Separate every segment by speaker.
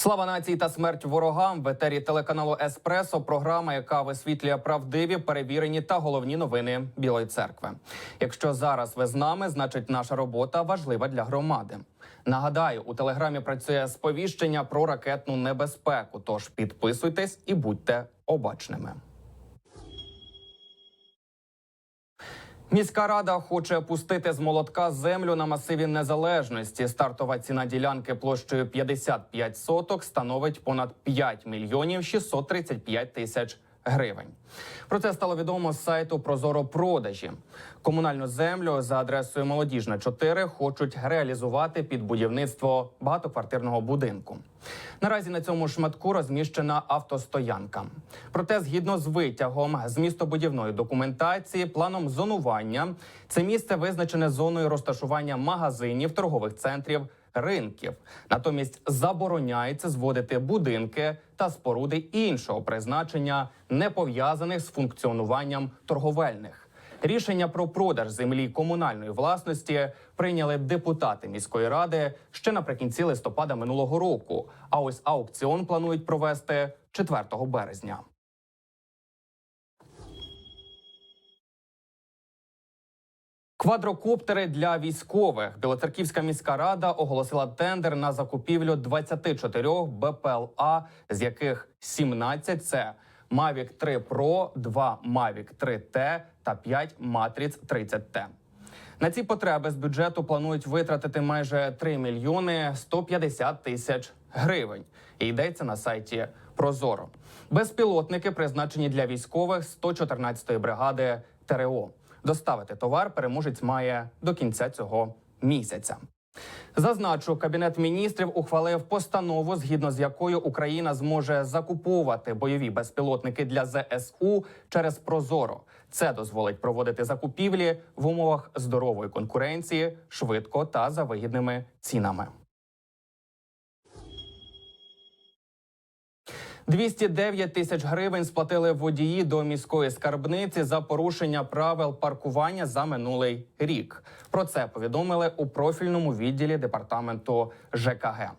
Speaker 1: Слава нації та смерть ворогам в етері телеканалу Еспресо. Програма, яка висвітлює правдиві, перевірені та головні новини Білої церкви. Якщо зараз ви з нами, значить наша робота важлива для громади. Нагадаю, у телеграмі працює сповіщення про ракетну небезпеку. Тож підписуйтесь і будьте обачними. Міська рада хоче пустити з молотка землю на масиві незалежності. Стартова ціна ділянки площею 55 соток становить понад 5 мільйонів 635 тисяч гривень. Про це стало відомо з сайту Прозоро продажі. Комунальну землю за адресою Молодіжна 4 хочуть реалізувати під будівництво багатоквартирного будинку. Наразі на цьому шматку розміщена автостоянка. Проте, згідно з витягом з містобудівної документації, планом зонування, це місце визначене зоною розташування магазинів, торгових центрів. Ринків натомість забороняється зводити будинки та споруди іншого призначення, не пов'язаних з функціонуванням торговельних. Рішення про продаж землі комунальної власності прийняли депутати міської ради ще наприкінці листопада минулого року. А ось аукціон планують провести 4 березня. Квадрокоптери для військових Білоцерківська міська рада оголосила тендер на закупівлю 24 БПЛА, з яких 17 – це Mavic 3 Pro, 2 Mavic 3T та 5 Matrix 30T. На ці потреби з бюджету планують витратити майже 3 мільйони 150 тисяч гривень. І йдеться на сайті Прозоро. Безпілотники призначені для військових 114-ї бригади ТРО. Доставити товар переможець має до кінця цього місяця. Зазначу, кабінет міністрів ухвалив постанову, згідно з якою Україна зможе закуповувати бойові безпілотники для ЗСУ через Прозоро. Це дозволить проводити закупівлі в умовах здорової конкуренції швидко та за вигідними цінами. 209 тисяч гривень сплатили водії до міської скарбниці за порушення правил паркування за минулий рік. Про це повідомили у профільному відділі департаменту ЖКГ.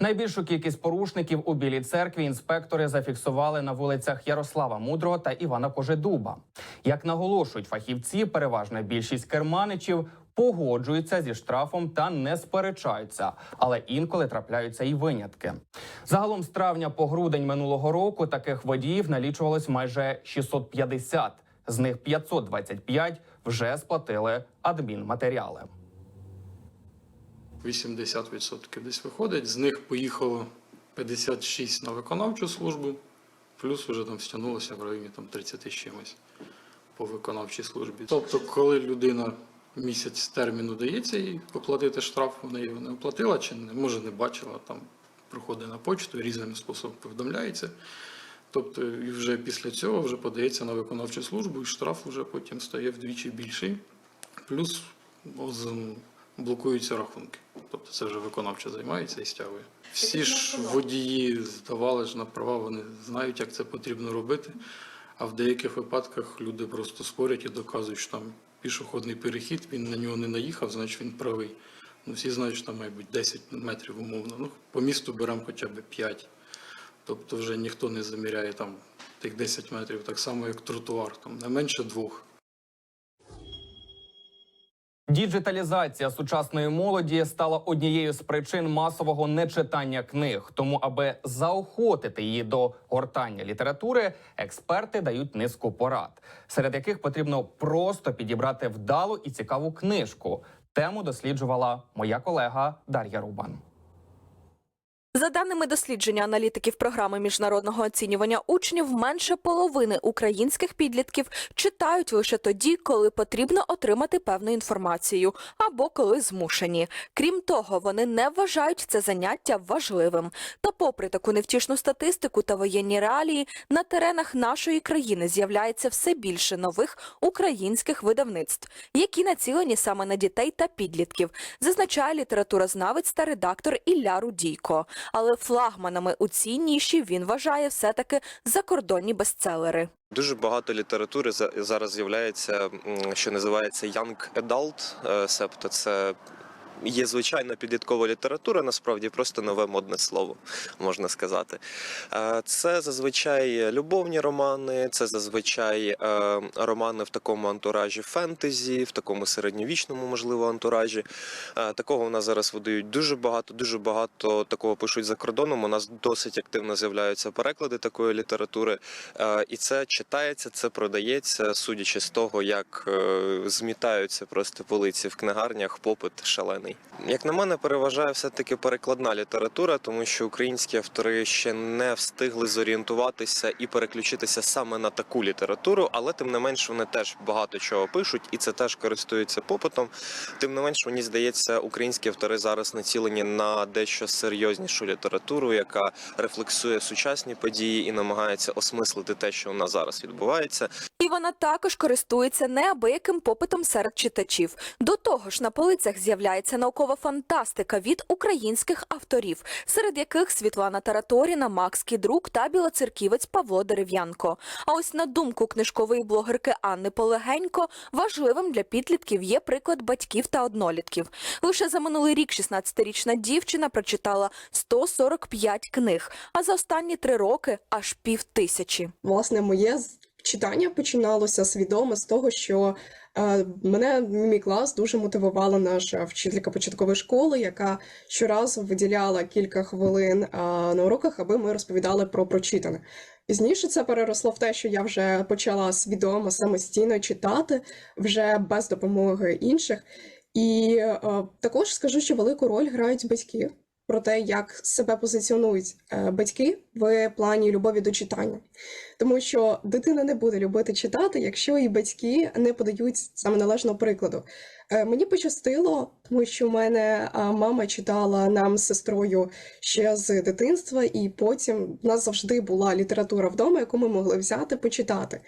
Speaker 1: Найбільшу кількість порушників у Білій церкві інспектори зафіксували на вулицях Ярослава Мудрого та Івана Кожедуба. Як наголошують фахівці, переважна більшість керманичів погоджуються зі штрафом та не сперечаються, але інколи трапляються і винятки. Загалом з травня по грудень минулого року таких водіїв налічувалось майже 650. З них 525 вже сплатили адмінматеріали.
Speaker 2: 80% десь виходить. З них поїхало 56 на виконавчу службу, плюс вже там стягнулося в районі там 30 чимось по виконавчій службі. Тобто, коли людина місяць терміну дається їй оплатити штраф, вона його не оплатила чи не може не бачила, там приходить на почту, різним способом повідомляється. Тобто, і вже після цього вже подається на виконавчу службу, і штраф вже потім стає вдвічі більший. Плюс блокуються рахунки. Тобто це вже виконавча займається і стягує. Всі ж водії здавали ж на права, вони знають, як це потрібно робити. А в деяких випадках люди просто спорять і доказують, що там пішохідний перехід, він на нього не наїхав, значить він правий. Ну, всі знають, що там має бути 10 метрів умовно. Ну, по місту беремо хоча б 5. Тобто вже ніхто не заміряє там тих 10 метрів, так само як тротуар, там не менше двох.
Speaker 1: Діджиталізація сучасної молоді стала однією з причин масового нечитання книг. Тому, аби заохотити її до гортання літератури, експерти дають низку порад, серед яких потрібно просто підібрати вдалу і цікаву книжку. Тему досліджувала моя колега Дар'я Рубан.
Speaker 3: За даними дослідження аналітиків програми міжнародного оцінювання учнів, менше половини українських підлітків читають лише тоді, коли потрібно отримати певну інформацію або коли змушені. Крім того, вони не вважають це заняття важливим. Та, попри таку невтішну статистику та воєнні реалії, на теренах нашої країни з'являється все більше нових українських видавництв, які націлені саме на дітей та підлітків, зазначає літературознавець та редактор Ілля Рудійко. Але флагманами у цій ніші він вважає все-таки закордонні бестселери.
Speaker 4: Дуже багато літератури за- зараз з'являється, що називається young adult, е, себто це є звичайна підліткова література, насправді просто нове модне слово, можна сказати. Е, Це зазвичай любовні романи, це зазвичай е, романи в такому антуражі фентезі, в такому середньовічному, можливо, антуражі. Е, Такого у нас зараз видають дуже багато, дуже багато такого пишуть за кордоном. У нас досить активно з'являються переклади такої літератури, і це читається, це продається, судячи з того, як змітаються просто полиці в книгарнях, попит шалений. Як на мене, переважає все-таки перекладна література, тому що українські автори ще не встигли зорієнтуватися і переключитися саме на таку літературу, але тим не менш вони теж багато чого пишуть, і це теж користується попитом. Тим не менш, мені здається, українські автори зараз націлені на дещо серйознішу літературу, яка рефлексує сучасні події і намагається осмислити те, що у нас зараз відбувається.
Speaker 3: І вона також користується неабияким попитом серед читачів. До того ж, на полицях з'являється наукова фантастика від українських авторів, серед яких Світлана Тараторіна, Макс Кідрук та білоцерківець Павло Дерев'янко. А ось на думку книжкової блогерки Анни Полегенько, важливим для підлітків є приклад батьків та однолітків. Лише за минулий рік 16-річна дівчина прочитала 145 книг, а за останні три роки аж пів тисячі.
Speaker 5: Власне, моє читання починалося свідомо з того, що е, мене мій клас дуже мотивувала наша вчителька початкової школи, яка щоразу виділяла кілька хвилин е, на уроках, аби ми розповідали про прочитане. Пізніше це переросло в те, що я вже почала свідомо самостійно читати вже без допомоги інших. І е, також скажу, що велику роль грають батьки про те, як себе позиціонують батьки в плані любові до читання. Тому що дитина не буде любити читати, якщо і батьки не подають саме належного прикладу. Е, Мені пощастило, тому що в мене мама читала нам з сестрою ще з дитинства, і потім в нас завжди була література вдома, яку ми могли взяти почитати.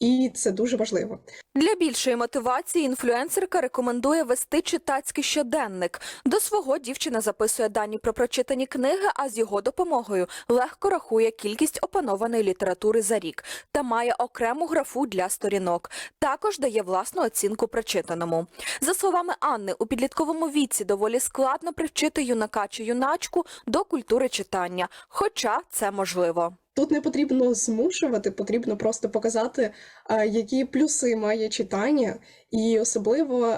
Speaker 5: І це дуже важливо.
Speaker 3: Для більшої мотивації інфлюенсерка рекомендує вести читацький щоденник. До свого дівчина записує дані про прочитані книги, а з його допомогою легко рахує кількість опанованої літератури за рік та має окрему графу для сторінок. Також дає власну оцінку прочитаному. За словами Анни, у підлітковому віці доволі складно привчити юнака чи юначку до культури читання, хоча це можливо.
Speaker 5: Тут не потрібно змушувати, потрібно просто показати, які плюси має читання, і особливо.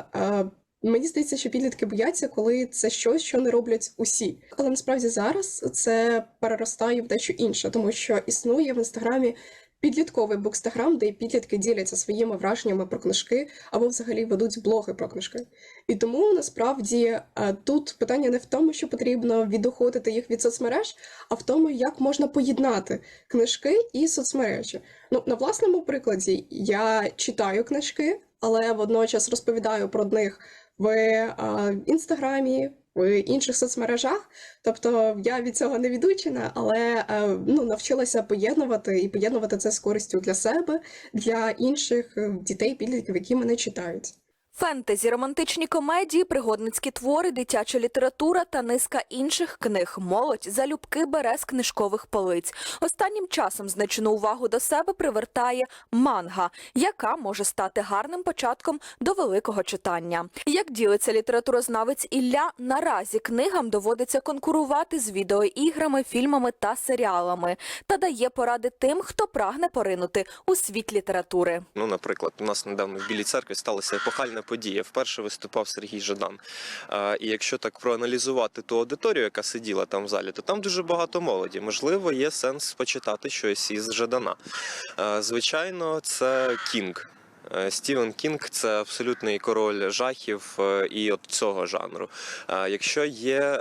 Speaker 5: Мені здається, що підлітки бояться, коли це щось, що не роблять усі. Але насправді зараз це переростає в дещо інше, тому що існує в інстаграмі підлітковий букстаграм, де підлітки діляться своїми враженнями про книжки або взагалі ведуть блоги про книжки. І тому насправді е, тут питання не в тому, що потрібно відоходити їх від соцмереж, а в тому, як можна поєднати книжки і соцмережі. Ну, на власному прикладі я читаю книжки, але водночас розповідаю про них в е, інстаграмі, в інших соцмережах. Тобто я від цього не відучена, але е, ну, навчилася поєднувати і поєднувати це з користю для себе, для інших е, дітей, підлітків, які мене читають.
Speaker 3: Фентезі, романтичні комедії, пригодницькі твори, дитяча література та низка інших книг. Молодь залюбки бере з книжкових полиць. Останнім часом значну увагу до себе привертає манга, яка може стати гарним початком до великого читання. Як ділиться літературознавець Ілля, наразі книгам доводиться конкурувати з відеоіграми, фільмами та серіалами та дає поради тим, хто прагне поринути у світ літератури.
Speaker 4: Ну, наприклад, у нас недавно в Білій церкві сталася епохальна подія. Вперше виступав Сергій Жадан. І якщо так проаналізувати ту аудиторію, яка сиділа там в залі, то там дуже багато молоді. Можливо, є сенс почитати щось із Жадана. Звичайно, це Кінг. Е, Стівен Кінг це абсолютний король жахів е, і от цього жанру. Е, Якщо є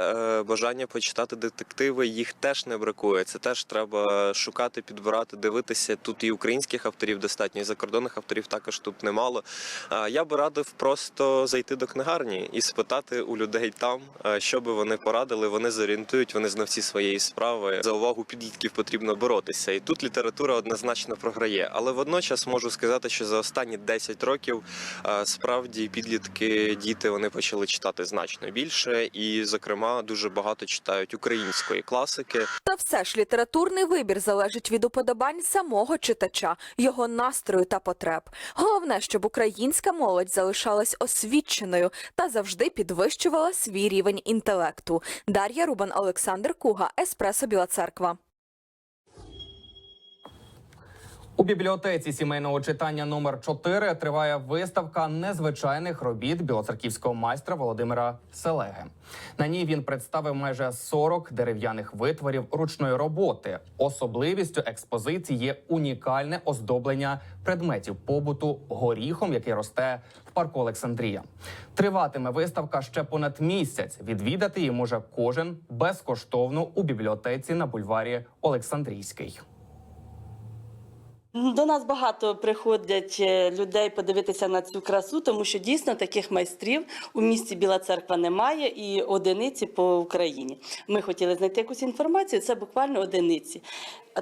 Speaker 4: бажання почитати детективи, їх теж не бракує. Це теж треба шукати, підбирати, дивитися. Тут і українських авторів достатньо, і закордонних авторів також тут немало. Я би радив просто зайти до книгарні і спитати у людей там, що би вони порадили. Вони зорієнтують, вони знавці своєї справи. За увагу підлітків потрібно боротися. І тут література однозначно програє. Але водночас можу сказати, що за останні останні 10 років справді підлітки, діти вони почали читати значно більше, і, зокрема, дуже багато читають української класики.
Speaker 3: Та все ж літературний вибір залежить від уподобань самого читача, його настрою та потреб. Головне, щоб українська молодь залишалась освіченою та завжди підвищувала свій рівень інтелекту. Дар'я Рубан, Олександр Куга, Еспресо Біла Церква.
Speaker 1: У бібліотеці сімейного читання номер 4 триває виставка незвичайних робіт білоцерківського майстра Володимира Селеги. На ній він представив майже 40 дерев'яних витворів ручної роботи. Особливістю експозиції є унікальне оздоблення предметів побуту горіхом, який росте в парку Олександрія. Триватиме виставка ще понад місяць. Відвідати її може кожен безкоштовно у бібліотеці на бульварі Олександрійський.
Speaker 6: До нас багато приходять е, людей подивитися на цю красу, тому що дійсно таких майстрів у місті Біла Церква немає і одиниці по Україні. Ми хотіли знайти якусь інформацію, це буквально одиниці.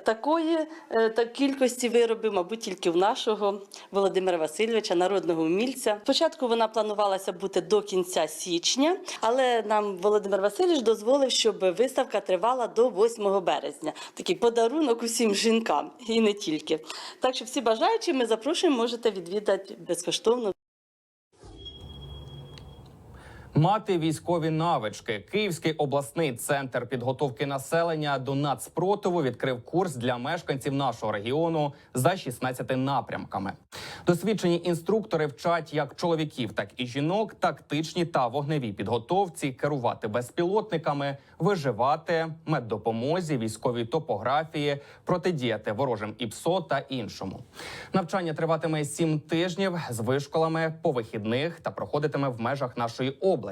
Speaker 6: Такої е, так, кількості виробів, мабуть, тільки в нашого Володимира Васильовича, народного умільця. Спочатку вона планувалася бути до кінця січня, але нам Володимир Васильович дозволив, щоб виставка тривала до 8 березня. Такий подарунок усім жінкам і не тільки. Так що всі бажаючі ми запрошуємо, можете відвідати безкоштовно.
Speaker 1: Мати військові навички. Київський обласний центр підготовки населення до нацпротиву відкрив курс для мешканців нашого регіону за 16 напрямками. Досвідчені інструктори вчать як чоловіків, так і жінок тактичній та вогневій підготовці, керувати безпілотниками, виживати, меддопомозі, військовій топографії, протидіяти ворожим ІПСО та іншому. Навчання триватиме сім тижнів з вишколами по вихідних та проходитиме в межах нашої області.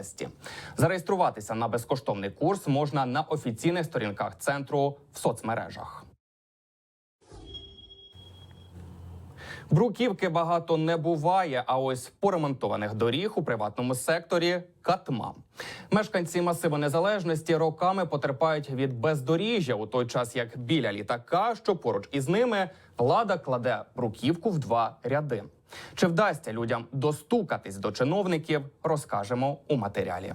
Speaker 1: Зареєструватися на безкоштовний курс можна на офіційних сторінках центру в соцмережах. Бруківки багато не буває, а ось поремонтованих доріг у приватному секторі катма. Мешканці масиву незалежності роками потерпають від бездоріжжя у той час, як біля літака, що поруч із ними влада кладе бруківку в два ряди. Чи вдасться людям достукатись до чиновників, розкажемо у матеріалі.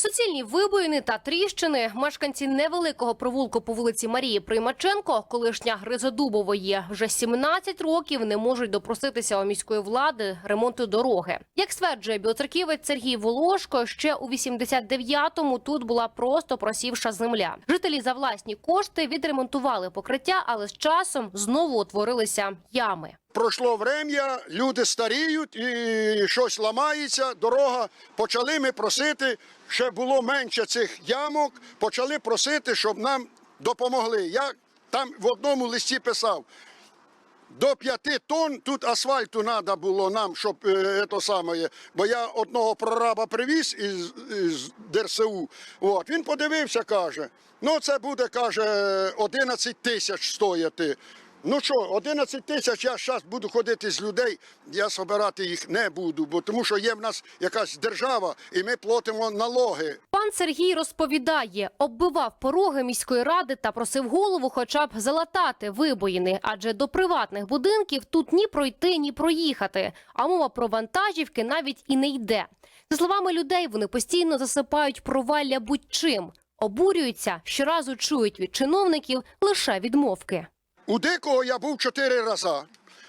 Speaker 7: Суцільні вибоїни та тріщини. Мешканці невеликого провулку по вулиці Марії Приймаченко, колишня Гризодубової, вже 17 років не можуть допроситися у міської влади ремонту дороги. Як стверджує білоцерківець Сергій Волошко, ще у 89-му тут була просто просівша земля. Жителі за власні кошти відремонтували покриття, але з часом знову утворилися ями.
Speaker 8: Пройшло врем'я, люди старіють і щось ламається, дорога. Почали ми просити, ще було менше цих ямок, почали просити, щоб нам допомогли. Я там в одному листі писав. До п'яти тонн тут асфальту треба було нам, щоб е, то саме. Бо я одного прораба привіз із, із ДРСУ. От. Він подивився, каже: ну це буде, каже, 11 тисяч стояти. Ну що, 11 тисяч, я зараз буду ходити з людей, я збирати їх не буду, бо тому що є в нас якась держава, і ми платимо налоги.
Speaker 7: Пан Сергій розповідає, оббивав пороги міської ради та просив голову хоча б залатати вибоїни, адже до приватних будинків тут ні пройти, ні проїхати. А мова про вантажівки навіть і не йде. За словами людей, вони постійно засипають провалля будь-чим. Обурюються, щоразу чують від чиновників лише відмовки.
Speaker 8: У дикого я був чотири рази.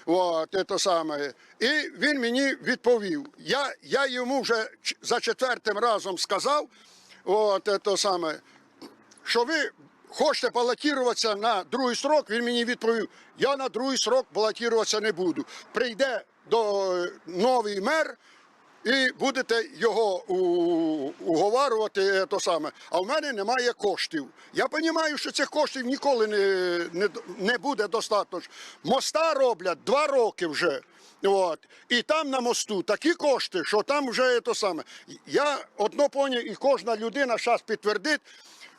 Speaker 8: От, це саме. І він мені відповів. Я, я йому вже за четвертим разом сказав, от, це саме, що ви хочете балотуватися на другий срок, він мені відповів, я на другий срок балотуватися не буду. Прийде до новий мер, і будете його уговарувати, е, то саме. А в мене немає коштів. Я розумію, що цих коштів ніколи не, не, не буде достатньо. Моста роблять два роки вже. От. І там на мосту такі кошти, що там вже то саме. Я одно поняв, і кожна людина зараз підтвердить,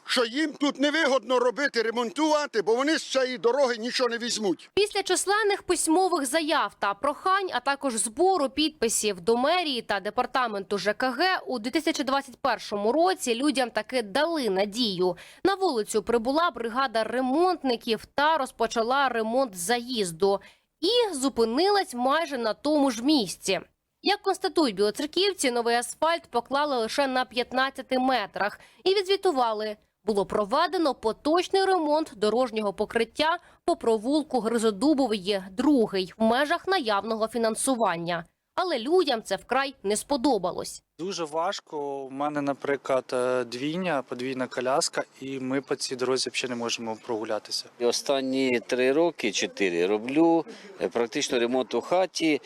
Speaker 8: що їм тут невигодно робити, ремонтувати, бо вони з цієї дороги нічого не візьмуть.
Speaker 7: Після численних письмових заяв та прохань, а також збору підписів до мерії та департаменту ЖКГ у 2021 році людям таки дали надію. На вулицю прибула бригада ремонтників та розпочала ремонт заїзду. і зупинилась майже на тому ж місці. Як констатують білоцерківці, новий асфальт поклали лише на 15 метрах і відзвітували. Було проведено поточний ремонт дорожнього покриття по провулку Гризодубової, другий в межах наявного фінансування. Але людям це вкрай не сподобалось.
Speaker 9: Дуже важко. У мене, наприклад, е, двійня, подвійна коляска, і ми по цій дорозі взагалі не можемо прогулятися.
Speaker 10: Останні три роки, чотири роблю е, практично ремонт у хаті.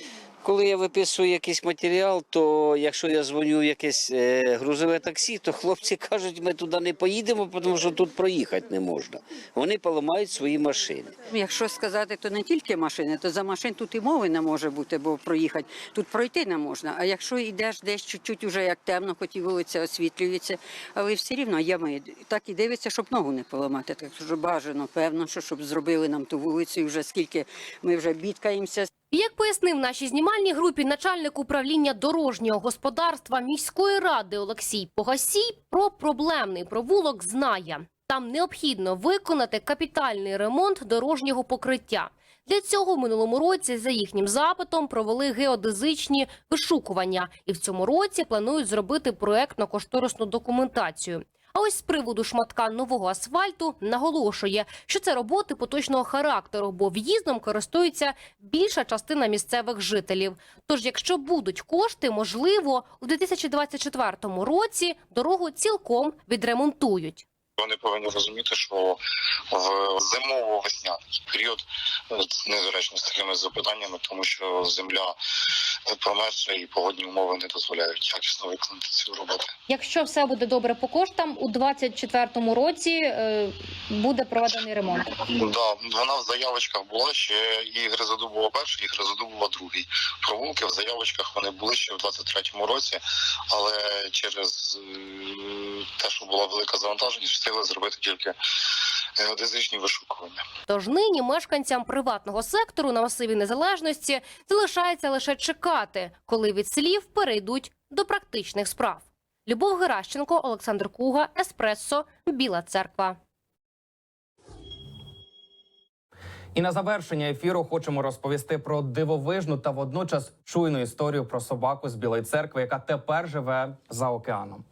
Speaker 10: Коли я виписую якийсь матеріал, то якщо я дзвоню в якесь е, грузове таксі, то хлопці кажуть, ми туди не поїдемо, тому що тут проїхати не можна. Вони поламають свої машини.
Speaker 11: Якщо сказати, то не тільки машини, то за машин тут і мови не може бути, бо проїхати тут пройти не можна. А якщо йдеш десь чуть-чуть уже як темно, хоч і вулиця освітлюється, але все рівно ями. Так і дивиться, щоб ногу не поламати. Так що бажано, певно, що щоб зробили нам ту вулицю, вже скільки ми вже бідкаємося.
Speaker 7: Як пояснив нашій знімальній групі начальник управління дорожнього господарства міської ради Олексій Погасій, про проблемний провулок знає. Там необхідно виконати капітальний ремонт дорожнього покриття. Для цього в минулому році за їхнім запитом провели геодезичні вишукування, і в цьому році планують зробити проектно-кошторисну документацію. А ось з приводу шматка нового асфальту наголошує, що це роботи поточного характеру, бо в'їздом користується більша частина місцевих жителів. Тож, якщо будуть кошти, можливо, у 2024 році дорогу цілком відремонтують.
Speaker 12: Вони повинні розуміти, що в зимово-весняний період е, недоречно з такими запитаннями, тому що земля промерзла і погодні умови не дозволяють якісно виконати цю роботу.
Speaker 13: Якщо все буде добре по коштам, у 2024 році е, буде проведений ремонт.
Speaker 12: Да, вона в заявочках була ще і Гризодубова перший, і Гризодубова другий. Провулки в заявочках вони були ще в 23-му році, але через е, те, що була велика завантаженість, встигли зробити тільки геодезичні вишукування.
Speaker 7: Тож нині мешканцям приватного сектору на масиві незалежності залишається лише чекати, коли від слів перейдуть до практичних справ. Любов Геращенко, Олександр Куга, Еспресо, Біла Церква.
Speaker 1: І на завершення ефіру хочемо розповісти про дивовижну та водночас чуйну історію про собаку з Білої церкви, яка тепер живе за океаном.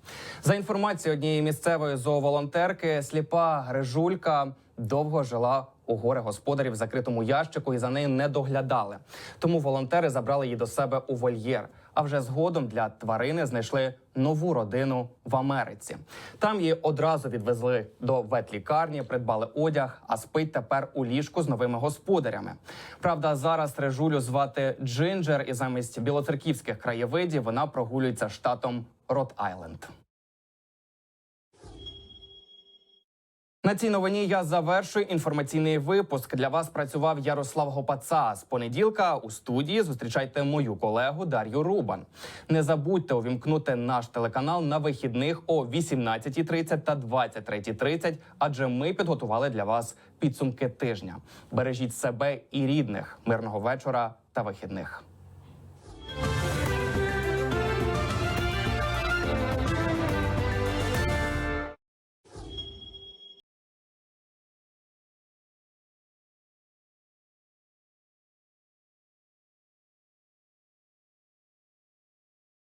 Speaker 1: За інформацією однієї місцевої зооволонтерки, сліпа Грижулька довго жила у горе господарів в закритому ящику і за нею не доглядали. Тому волонтери забрали її до себе у вольєр. А вже згодом для тварини знайшли нову родину в Америці. Там її одразу відвезли до ветлікарні, придбали одяг, а спить тепер у ліжку з новими господарями. Правда, зараз режулю звати Джинджер, і замість білоцерківських краєвидів вона прогулюється штатом Рот-Айленд. На цій новині я завершую інформаційний випуск. Для вас працював Ярослав Гопаца. З понеділка у студії зустрічайте мою колегу Дар'ю Рубан. Не забудьте увімкнути наш телеканал на вихідних о 18.30 та 23.30, адже ми підготували для вас підсумки тижня. Бережіть себе і рідних. Мирного вечора та вихідних.